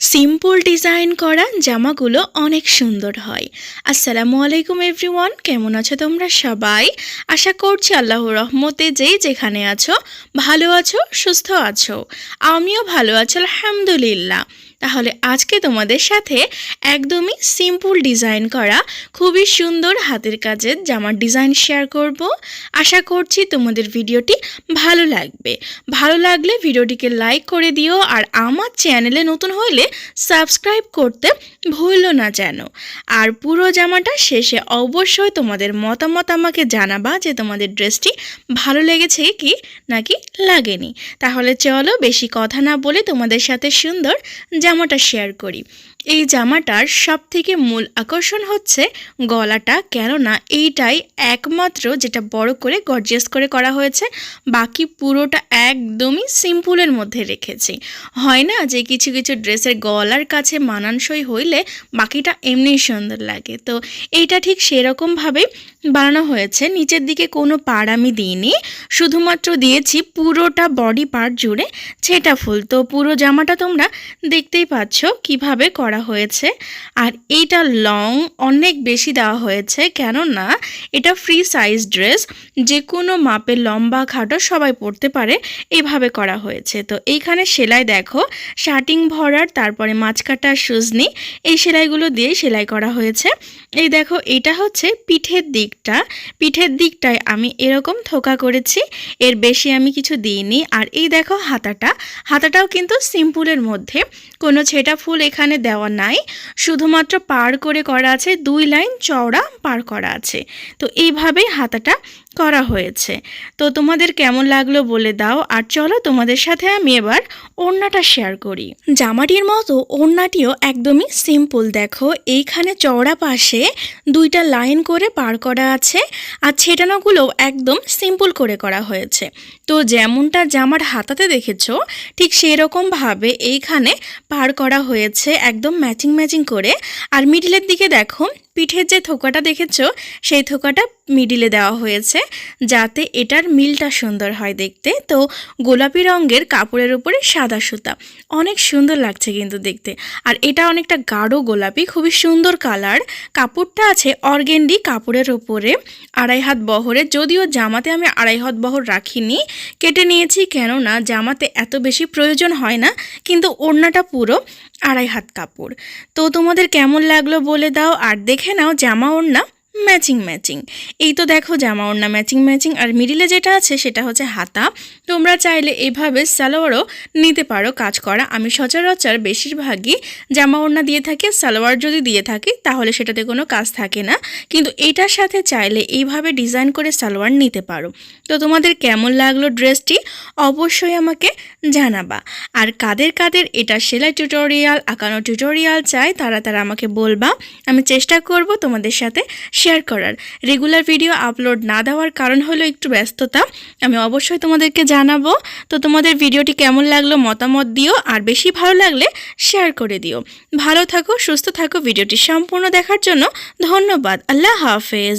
Simple design করা জামাগুলো অনেক সুন্দর হয়। আসসালামু আলাইকুম এভরিওয়ান কেমন আছো তোমরা সবাই? আশা করছি আল্লাহর রহমতে যেই যেখানে আছো, ভালো আছো, সুস্থ আছো। আমিও ভালো আছি, আলহামদুলিল্লাহ। তাহলে আজকে তোমাদের সাথে একদমই সিম্পল ডিজাইন করা, খুবই সুন্দর হাতের কাজের জামার ডিজাইন শেয়ার করব। আশা করছি তোমাদের ভিডিওটি ভালো লাগবে। ভালো লাগলে ভিডিওটিকে লাইক করে দিও, আর আমার চ্যানেলে নতুন হলে সাবস্ক্রাইব করতে ভুলো না যেন। আর পুরো জামাটা শেষে অবশ্যই তোমাদের মতামত আমাকে জানাবা যে তোমাদের ড্রেসটি ভালো লেগেছে কি নাকি লাগেনি। তাহলে চলো বেশি কথা না বলে তোমাদের সাথে সুন্দর জামাটা শেয়ার করি। এই জামাটার সব থেকে মূল আকর্ষণ হচ্ছে গলাটা, কেননা এইটাই একমাত্র যেটা বড় করে গর্জিয়াস করে করা হয়েছে। বাকি পুরোটা একদমই সিম্পলের মধ্যে রেখেছি। হয় না যে কিছু কিছু ড্রেসের গলার কাছে মানানসই হইলে বাকিটা এমনি সুন্দর লাগে। তো এইটা ঠিক সেরকমভাবেই বানানো হয়েছে। নিচের দিকে কোনো পাড় আমি দিইনি। শুধুমাত্র দিয়েছি পুরোটা বডি পার্ট জুড়ে ছেটা ফুল। তো পুরো জামাটা তোমরা দেখতেই পাচ্ছ কীভাবে করা হয়েছে। আর এইটা লং অনেক বেশি দেওয়া হয়েছে, কেননা এটা ফ্রি সাইজ ড্রেস যে কোনো মাপের লম্বা, খাটো সবাই পরতে পারে, এভাবে করা হয়েছে। তো এইখানে সেলাই দেখো, শার্টিং ভরার, তারপরে মাছকাটা সুজনি, এই সেলাইগুলো দিয়ে সেলাই করা হয়েছে। এই দেখো, এটা হচ্ছে পিঠের দিকটা। পিঠের দিকটায় আমি এরকম থোকা করেছি, এর বেশি আমি কিছু দিইনি। আর এই দেখো হাতাটা, হাতাটাও কিন্তু সিম্পলের মধ্যে। কোনো ছেটা ফুল এখানে দেওয়া নাই। শুধুমাত্র পার করে করা আছে দুই লাইন চওড়া পার করা আছে। তো এইভাবেই হাতাটা করা হয়েছে। তো তোমাদের কেমন লাগল বলে দাও, আর চলো তোমাদের সাথে আমি এবার ওড়নাটা শেয়ার করি। জামাটির মতো ওড়নাটিও একদমই সিম্পল দেখো। এইখানে চওড়া পাশে দুইটা লাইন করে পার করা আছে, আর ছেটানোগুলো একদম সিম্পল করে করা হয়েছে। তো যেমনটা জামার হাতাতে দেখেছ, ঠিক সেরকমভাবে এইখানে পার করা হয়েছে, একদম ম্যাচিং ম্যাচিং করে। আর মিডিলের দিকে দেখো পিঠের যে থোকাটা দেখেছ, সেই থোকাটা মিডিলে দেওয়া হয়েছে, যাতে এটার মিলটা সুন্দর হয় দেখতে। তো গোলাপি রঙের কাপড়ের উপরে সাদা সুতা। অনেক সুন্দর লাগছে কিন্তু দেখতে। আর এটা অনেকটা গাঢ় গোলাপি, খুবই সুন্দর কালার। কাপড়টা আছে অর্গেন্ডি কাপড়ের ওপরে আড়াই হাত বহরে। যদিও জামাতে আমি আড়াই হাত বহর রাখিনি, কেটে নিয়েছি কেননা জামাতে এত বেশি প্রয়োজন হয় না, কিন্তু ওড়নাটা পুরো আড়াই হাত কাপড়। তো তোমাদের কেমন লাগল বলে দাও, আর দেখে নাও জামা ওড়না ম্যাচিং ম্যাচিং। এই তো দেখো জামা ওড়না ম্যাচিং ম্যাচিং। আর মিডিলে যেটা আছে সেটা হচ্ছে হাতা। তোমরা চাইলে এভাবে সালোয়ারও নিতে পারো কাজ করা। আমি সচরাচর বেশিরভাগই জামা ওড়না দিয়ে থাকি সালোয়ার যদি দিয়ে থাকি, তাহলে সেটাতে কোনো কাজ থাকে না। কিন্তু এটার সাথে চাইলে এইভাবে ডিজাইন করে সালোয়ার নিতে পারো। তো তোমাদের কেমন লাগল ড্রেসটি? অবশ্যই আমাকে জানাবা। আর কাদের কাদের এটা সেলাই টিউটোরিয়াল আঁকানো টিউটোরিয়াল চাই, তারা তারা আমাকে বলবা। আমি চেষ্টা করব তোমাদের সাথে শেয়ার করার। রেগুলার ভিডিও আপলোড না দেওয়ার কারণ হলো একটু ব্যস্ততা। আমি অবশ্যই তোমাদেরকে জানাব। তো তোমাদের ভিডিওটি কেমন লাগল মতামত দিও, আর বেশি ভালো লাগলে শেয়ার করে দিও। ভালো থাকো, সুস্থ থাকো ভিডিওটি সম্পূর্ণ দেখার জন্য ধন্যবাদ। আল্লাহ হাফেজ।